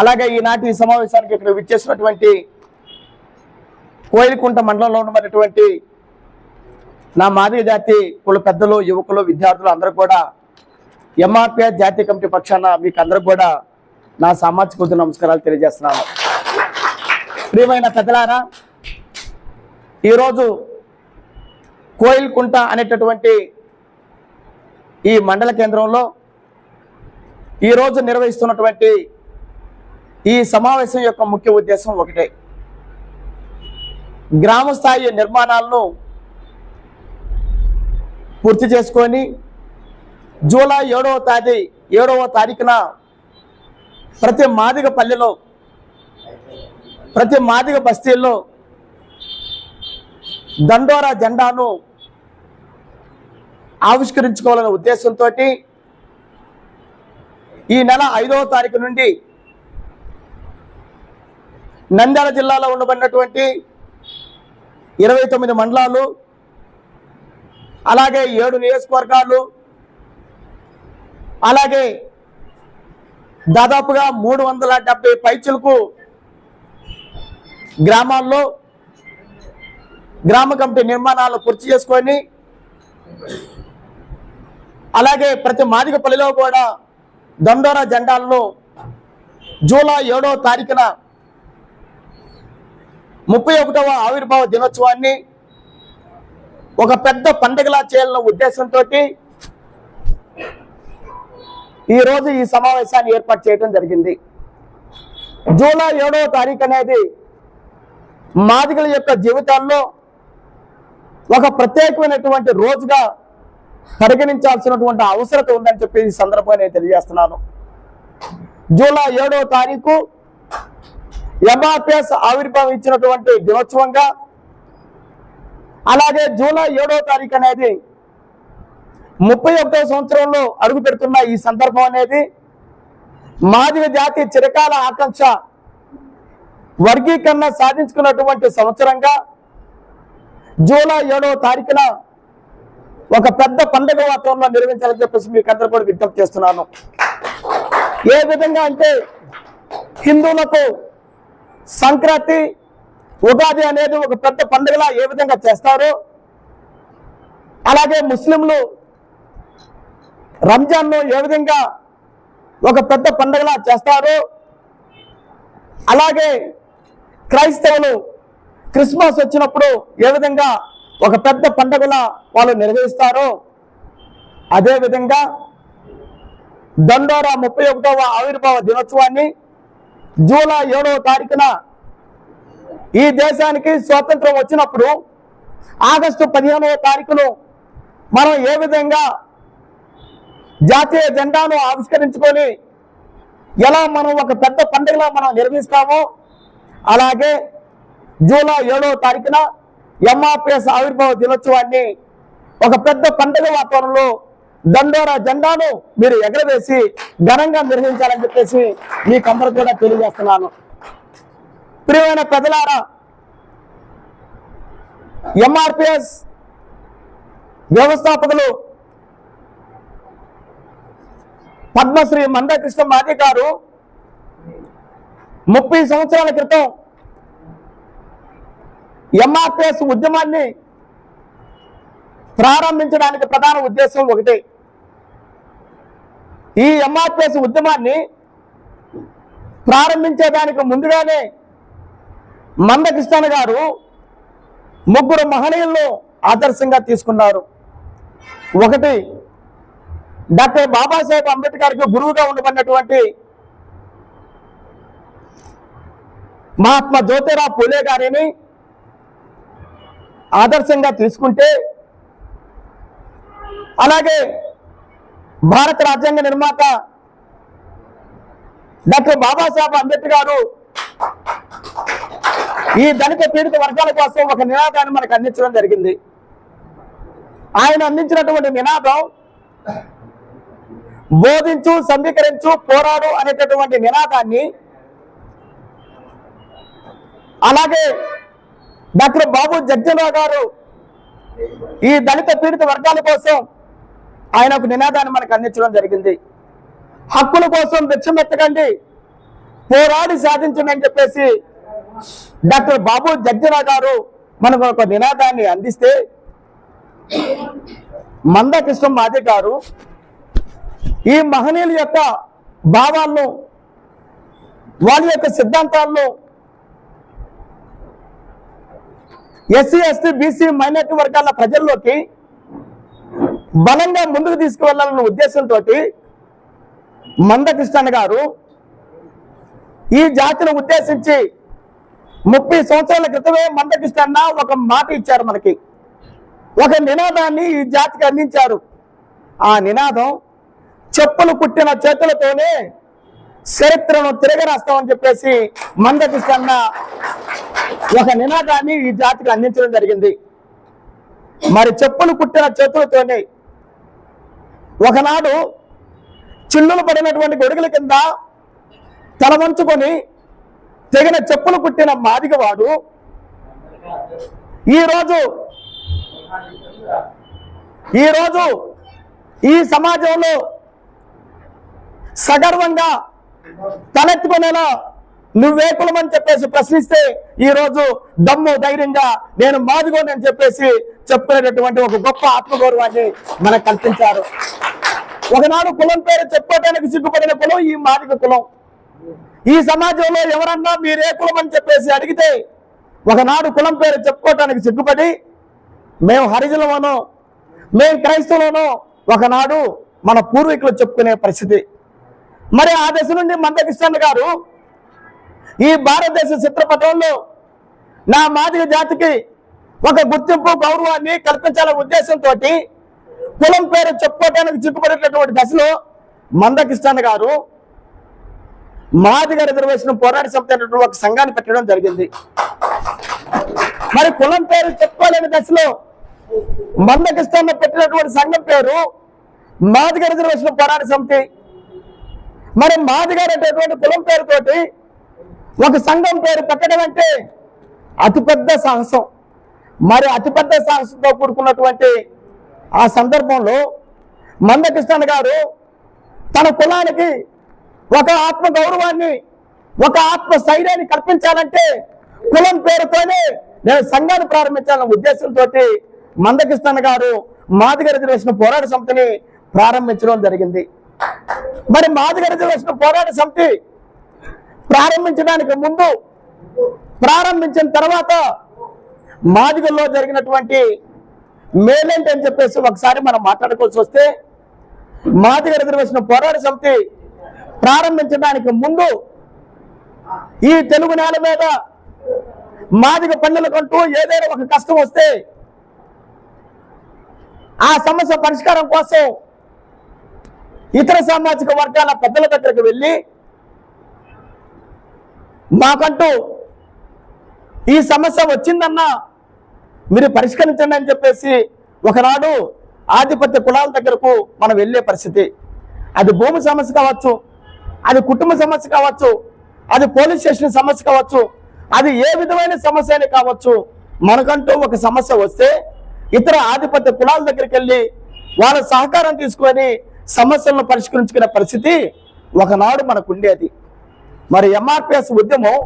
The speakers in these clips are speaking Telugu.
అలాగే ఈనాటి సమావేశానికి ఇక్కడ విచ్చేసినటువంటి కోయిలకుంట మండలంలో ఉన్నటువంటి నా మాదిరి జాతి కుల పెద్దలు యువకులు విద్యార్థులు అందరూ కూడా ఎంఆర్పిఎస్ జాతీయ కమిటీ పక్షాన మీకు అందరూ కూడా నా సామాజిక నమస్కారాలు తెలియజేస్తున్నాను. ప్రియమైన పెద్దలారా ఈరోజు కోయిల్కుంట అనేటటువంటి ఈ మండల కేంద్రంలో ఈరోజు నిర్వహిస్తున్నటువంటి ఈ సమావేశం యొక్క ముఖ్య ఉద్దేశం ఒకటే. గ్రామ స్థాయి నిర్మాణాలను పూర్తి చేసుకొని జూలై ఏడవ తేదీ ఏడవ తారీఖున ప్రతి మాదిగ పల్లెలో ప్రతి మాదిగ బస్తీల్లో దండోరా జెండాను ఆవిష్కరించుకోవాలనే ఉద్దేశంతో ఈ నెల ఐదవ తారీఖు నుండి నంద్యాల జిల్లాలో ఉండబడినటువంటి ఇరవై తొమ్మిది మండలాలు అలాగే ఏడు నియోజకవర్గాలు అలాగే దాదాపుగా మూడు వందల డెబ్బై పైచులకు గ్రామాల్లో గ్రామ కమిటీ నిర్మాణాలు పూర్తి చేసుకొని అలాగే ప్రతి మాదిగపల్లిలో కూడా దండోరా జెండాలను జూలై ఏడో తారీఖున ముప్పై ఒకటవ ఆవిర్భావ దినోత్సవాన్ని ఒక పెద్ద పండుగలా చేయాలన్న ఉద్దేశంతో ఈరోజు ఈ సమావేశాన్ని ఏర్పాటు చేయడం జరిగింది. జూలై ఏడవ తారీఖు అనేది మాదిగల యొక్క జీవితాల్లో ఒక ప్రత్యేకమైనటువంటి రోజుగా పరిగణించాల్సినటువంటి అవసరత ఉందని చెప్పి ఈ సందర్భంగా నేను తెలియజేస్తున్నాను. జూలై ఏడవ తారీఖు ఎంఆర్పిఎస్ ఆవిర్భావం ఇచ్చినటువంటి దినోత్సవంగా అలాగే జూలై ఏడవ తారీఖు అనేది ముప్పై ఒకటో సంవత్సరంలో అడుగు పెడుతున్న ఈ సందర్భం అనేది మాదివ జాతి చిరకాల ఆకాంక్ష వర్గీకరణ సాధించుకున్నటువంటి సంవత్సరంగా జూలై ఏడవ తారీఖున ఒక పెద్ద పండుగ వాతావరణంలో నిర్వహించాలని చెప్పేసి మీకు అందరూ కూడా విజ్ఞప్తి చేస్తున్నాను. ఏ విధంగా అంటే హిందువులకు సంక్రాంతి ఉగాది అనేది ఒక పెద్ద పండుగలా ఏ విధంగా చేస్తారో? అలాగే ముస్లింలు రంజాన్ను ఏ విధంగా ఒక పెద్ద పండుగలా చేస్తారో? అలాగే క్రైస్తవులు క్రిస్మస్ వచ్చినప్పుడు ఏ విధంగా ఒక పెద్ద పండుగలా వాళ్ళు నిర్వహిస్తారో? అదేవిధంగా దండోరా ముప్పై ఒకటవ ఆవిర్భావ దినోత్సవాన్ని జూలై ఏడవ తారీఖున ఈ దేశానికి స్వాతంత్రం వచ్చినప్పుడు ఆగస్టు పదిహేనవ తారీఖును మనం ఏ విధంగా జాతీయ జెండాను ఆవిష్కరించుకొని ఎలా మనం ఒక పెద్ద పండుగలా మనం నిర్మిస్తామో అలాగే జూలై ఏడవ తారీఖున ఎంఆర్పిఎస్ ఆవిర్భావ దినోత్సవాన్ని ఒక పెద్ద పండుగ వాతావరణంలో దండోరా జెండాను మీరు ఎగరవేసి ఘనంగా నిర్వహించాలని చెప్పేసి మీ అందరూ కూడా తెలియజేస్తున్నాను. ప్రియమైన ప్రజలారా ఎంఆర్పిఎస్ వ్యవస్థాపకులు పద్మశ్రీ మందకృష్ణ మాజీ గారు ముప్పై సంవత్సరాల క్రితం ఎంఆర్పిఎస్ ఉద్యమాన్ని ప్రారంభించడానికి ప్రధాన ఉద్దేశం ఒకటే. ఈ ఎంఆర్పిఎస్ ఉద్యమాన్ని ప్రారంభించేదానికి ముందుగానే మందకృష్ణ గారు ముగ్గురు మహనీయులను ఆదర్శంగా తీసుకున్నారు. ఒకటి డాక్టర్ బాబాసాహెబ్ అంబేద్కర్కి గురువుగా ఉండబడినటువంటి మహాత్మా జ్యోతిరావు పూలే గారిని ఆదర్శంగా తీసుకుంటే అలాగే భారత రాజ్యాంగ నిర్మాత డాక్టర్ బాబాసాహెబ్ అంబేద్కర్ గారు ఈ దళిత పీడిత వర్గాల కోసం ఒక నినాదాన్ని మనకు అందించడం జరిగింది. ఆయన అందించినటువంటి నినాదం బోధించు సమీకరించు పోరాడు అనేటటువంటి నినాదాన్ని అలాగే డాక్టర్ బాబు జగ్జనరావు గారు ఈ దళిత పీడిత వర్గాల కోసం ఆయన ఒక నినాదాన్ని మనకు అందించడం జరిగింది. హక్కుల కోసం భిక్షమెత్తకండి పోరాడి సాధించండి చెప్పేసి డాక్టర్ బాబు జగ్జరా గారు మనకు ఒక నినాదాన్ని అందిస్తే మందకృష్ణ మాదే గారు ఈ మహనీయుల యొక్క భావాలను వాళ్ళ యొక్క సిద్ధాంతాలను ఎస్సీ ఎస్టీ బీసీ మైనార్టీ వర్గాల ప్రజల్లోకి బలంగా ముందుకు తీసుకువెళ్ళాలన్న ఉద్దేశంతో మందకృష్ణ గారు ఈ జాతిని ఉద్దేశించి ముప్పై సంవత్సరాల క్రితమే మందకృష్ణ ఒక మాట ఇచ్చారు మనకి. ఒక నినాదాన్ని ఈ జాతికి అందించారు. ఆ నినాదం చెప్పులు కుట్టిన చేతులతోనే చరిత్రను తిరగరాస్తామని చెప్పేసి మందకృష్ణ ఒక నినాదాన్ని ఈ జాతికి అందించడం జరిగింది. మరి చెప్పులు కుట్టిన చేతులతోనే ఒకనాడు చిల్లులు పడినటువంటి గొడుగుల కింద తలవంచుకొని తెగిన చెప్పులు కుట్టిన మాదిగవాడు ఈరోజు ఈరోజు ఈ సమాజంలో సగర్వంగా తలెత్తుకునేలా నువ్వే కులమని చెప్పేసి ప్రశ్నిస్తే ఈ రోజు దమ్ము ధైర్యంగా నేను మాదిగోనని చెప్పేసి చెప్పుకునేటటువంటి ఒక గొప్ప ఆత్మగౌరవాన్ని మనకు కల్పించారు. ఒకనాడు కులం పేరు చెప్పుకోవటానికి సిగ్గుపడిన కులం ఈ మాదిక కులం. ఈ సమాజంలో ఎవరన్నా మీరే కులం అని చెప్పేసి అడిగితే ఒకనాడు కులం పేరు చెప్పుకోవటానికి సిగ్గుపడి మేము హరిజనమనో మేము క్రైస్తవులను ఒకనాడు మన పూర్వీకులు చెప్పుకునే పరిస్థితి. మరి ఆ దశ నుండి మందకృష్ణ గారు ఈ భారతదేశ చిత్రపటంలో నా మాదిగ జాతికి ఒక గుర్తింపు గౌరవాన్ని కల్పించాలనే ఉద్దేశంతో కులం పేరు చెప్పుకోవడానికి చిక్కుపడేటటువంటి దశలో మందకృష్ణ గారు మాదిగ రిజర్వేషన్ పోరాట సమితి అనేటువంటి ఒక సంఘాన్ని పెట్టడం జరిగింది. మరి కులం పేరు చెప్పుకోలేని దశలో మందకృష్ణ పెట్టినటువంటి సంఘం పేరు మాదిగ రిజర్వేషన్ పోరాట సమితి. మరి మాదిగారు అనేటువంటి కులం పేరుతోటి ఒక సంఘం పేరు పెట్టడం అంటే అతిపెద్ద సాహసం. మరి అతిపెద్ద సాహసంతో కూడుకున్నటువంటి ఆ సందర్భంలో మందకృష్ణ గారు తన కులానికి ఒక ఆత్మ గౌరవాన్ని ఒక ఆత్మ స్థైర్యాన్ని కల్పించాలంటే కులం పేరుతోనే నేను సంఘాన్ని ప్రారంభించాలన్న ఉద్దేశంతో మందకృష్ణ గారు మాదిగ రిజర్వేషన్ పోరాట సమితిని ప్రారంభించడం జరిగింది. మరి మాదిగ రిజర్వేషన్ పోరాట సమితి ప్రారంభించడానికి ముందు ప్రారంభించిన తర్వాత మాదిగల్లో జరిగినటువంటి మేలేంటి అని చెప్పేసి ఒకసారి మనం మాట్లాడుకోవాల్సి వస్తే మాదిగ రిజర్వేషన్ పోరాట సమితి ప్రారంభించడానికి ముందు ఈ తెలుగు నేల మీద మాదిగ పన్నులకంటూ ఏదైనా ఒక కష్టం వస్తే ఆ సమస్య పరిష్కారం కోసం ఇతర సామాజిక వర్గాల పెద్దల దగ్గరకు వెళ్ళి మాకంటూ ఈ సమస్య వచ్చిందన్నా మీరు పరిష్కరించండి అని చెప్పేసి ఒకనాడు ఆధిపత్య కులాల దగ్గరకు మనం వెళ్ళే పరిస్థితి. అది భూమి సమస్య కావచ్చు అది కుటుంబ సమస్య కావచ్చు అది పోలీస్ స్టేషన్ సమస్య కావచ్చు అది ఏ విధమైన సమస్య అయినా కావచ్చు మనకంటూ ఒక సమస్య వస్తే ఇతర ఆధిపత్య కులాల దగ్గరికి వెళ్ళి వాళ్ళ సహకారం తీసుకొని సమస్యలను పరిష్కరించుకునే పరిస్థితి ఒకనాడు మనకు ఉండేది మరి ఎంఆర్పిఎస్ ఉద్యమం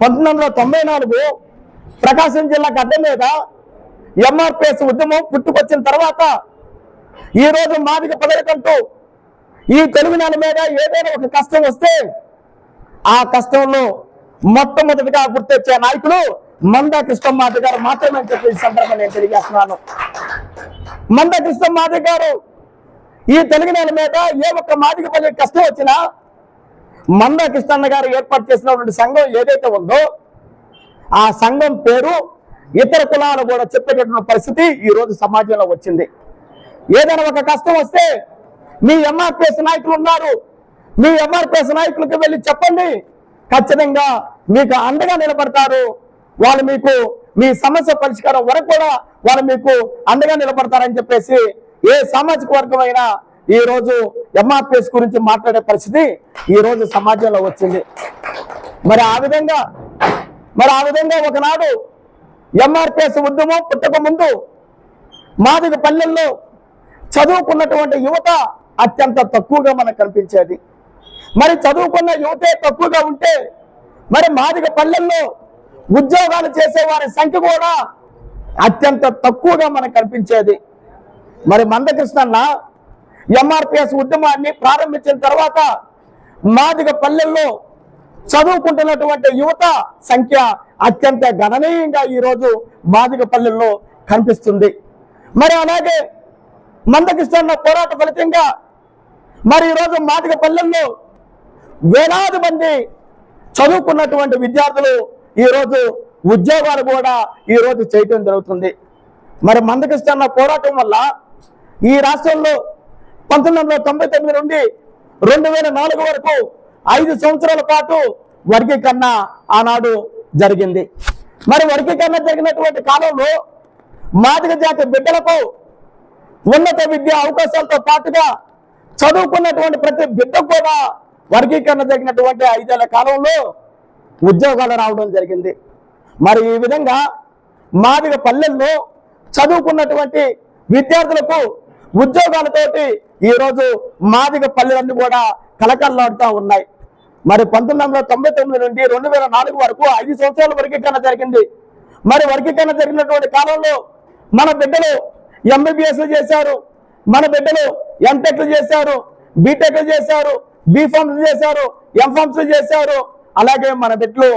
పంతొమ్మిది వందల తొంభై నాలుగు ప్రకాశం జిల్లా గడ్డ మీద ఎంఆర్పిఎస్ ఉద్యమం పుట్టుకొచ్చిన తర్వాత ఈ రోజు మాదిక పదవికంటూ ఈ తెలుగు నేల మీద ఏదైనా ఒక కష్టం వస్తే ఆ కష్టంలో మొట్టమొదటిగా గుర్తొచ్చే నాయకులు మంద కృష్ణమాధి గారు మాత్రమే చెప్పి సందర్భం నేను తెలియజేస్తున్నాను. మంద కృష్ణమాధి గారు ఈ తెలుగు నేల మీద ఏ ఒక్క మాదిక పని కష్టం వచ్చినా మంద కృష్ణన్న గారు ఏర్పాటు చేసినటువంటి సంఘం ఏదైతే ఉందో ఆ సంఘం పేరు ఇతర కులాలు కూడా చెప్పేటటువంటి పరిస్థితి ఈ రోజు సమాజంలో వచ్చింది. ఏదైనా ఒక కష్టం వస్తే మీ ఎంఆర్పిఎస్ నాయకులు ఉన్నారు. మీ ఎంఆర్పిఎస్ నాయకులకు వెళ్ళి చెప్పండి. ఖచ్చితంగా మీకు అండగా నిలబడతారు. వాళ్ళు మీకు మీ సమస్య పరిష్కారం వరకు కూడా వాళ్ళు మీకు అండగా నిలబడతారని చెప్పేసి ఏ సామాజిక వర్గం అయినా ఈ రోజు ఎంఆర్పిఎస్ గురించి మాట్లాడే పరిస్థితి ఈ రోజు సమాజంలో వచ్చింది. మరి ఆ విధంగా మరి ఆ విధంగా ఒకనాడు ఎంఆర్పిఎస్ ఉద్యమం పుట్టక ముందు మాదిగ పల్లెల్లో చదువుకున్నటువంటి యువత అత్యంత తక్కువగా మనకు కనిపించేది. మరి చదువుకున్న యువతే తక్కువగా ఉంటే మరి మాదిగ పల్లెల్లో ఉద్యోగాలు చేసే వారి సంఖ్య కూడా అత్యంత తక్కువగా మనకు కనిపించేది. మరి మందకృష్ణన్న ఎంఆర్పిఎస్ ఉద్యమాన్ని ప్రారంభించిన తర్వాత మాదిగ పల్లెల్లో చదువుకుంటున్నటువంటి యువత సంఖ్య అత్యంత గణనీయంగా ఈరోజు మాదిగపల్లెల్లో కనిపిస్తుంది. మరి అలాగే మందకిస్తున్న పోరాట ఫలితంగా మరి ఈరోజు మాదిగ పల్లెల్లో వేలాది మంది చదువుకున్నటువంటి విద్యార్థులు ఈరోజు ఉద్యోగాలు కూడా ఈరోజు చేయటం జరుగుతుంది. మరి మందకిస్తున్న పోరాటం వల్ల ఈ రాష్ట్రంలో పంతొమ్మిది వందల తొంభై తొమ్మిది నుండి రెండు వేల నాలుగు వరకు ఐదు సంవత్సరాల పాటు వర్గీకరణ ఆనాడు జరిగింది. మరి వర్గీకరణ జరిగినటువంటి కాలంలో మాదిగ జాతి బిడ్డలకు ఉన్నత విద్య అవకాశాలతో పాటుగా చదువుకున్నటువంటి ప్రతి బిడ్డ కూడా వర్గీకరణ జరిగినటువంటి ఐదేళ్ళ కాలంలో ఉద్యోగాలు రావడం జరిగింది. మరి ఈ విధంగా మాదిగ పల్లెల్లో చదువుకున్నటువంటి విద్యార్థులకు ఉద్యోగాలతోటి ఈరోజు మాదిగ పల్లెలన్నీ కూడా కలకల్లాడుతూ ఉన్నాయి. మరి పంతొమ్మిది వందల తొంభై తొమ్మిది నుండి రెండు వేల నాలుగు వరకు ఐదు సంవత్సరాల వర్గీకరణ జరిగింది. మరి వర్గీకరణ జరిగినటువంటి కాలంలో మన బిడ్డలు ఎంబీబీఎస్లు చేశారు. మన బిడ్డలు ఎంటెక్లు చేశారు. బీటెక్లు చేశారు. బీఫామ్స్ చేశారు. ఎంఫామ్స్ చేశారు. అలాగే మన బిడ్డలు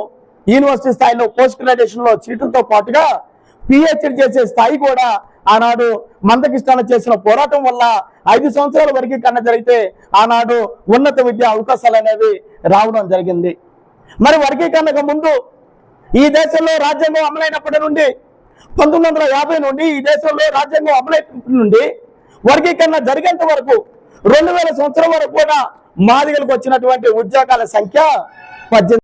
యూనివర్సిటీ స్థాయిలో పోస్ట్ గ్రాడ్యుయేషన్లో సీట్లతో పాటుగా పిహెచ్డి చేసే స్థాయి కూడా ఆనాడు మందకృష్ణ చేసిన పోరాటం వల్ల ఐదు సంవత్సరాల వర్గీకరణ జరిగితే ఆనాడు ఉన్నత విద్యా అవకాశాలు అనేవి రావడం జరిగింది. మరి వర్గీకరణకు ముందు ఈ దేశంలో రాజ్యాంగం అమలైనప్పటి నుండి పంతొమ్మిది వందల యాభై నుండి ఈ దేశంలో రాజ్యాంగం అమలైనప్పటి నుండి వర్గీకరణ జరిగేంత వరకు రెండు వేల సంవత్సరం వరకు కూడా మాదిగలకు వచ్చినటువంటి ఉద్యోగాల సంఖ్య పద్దెనిమిది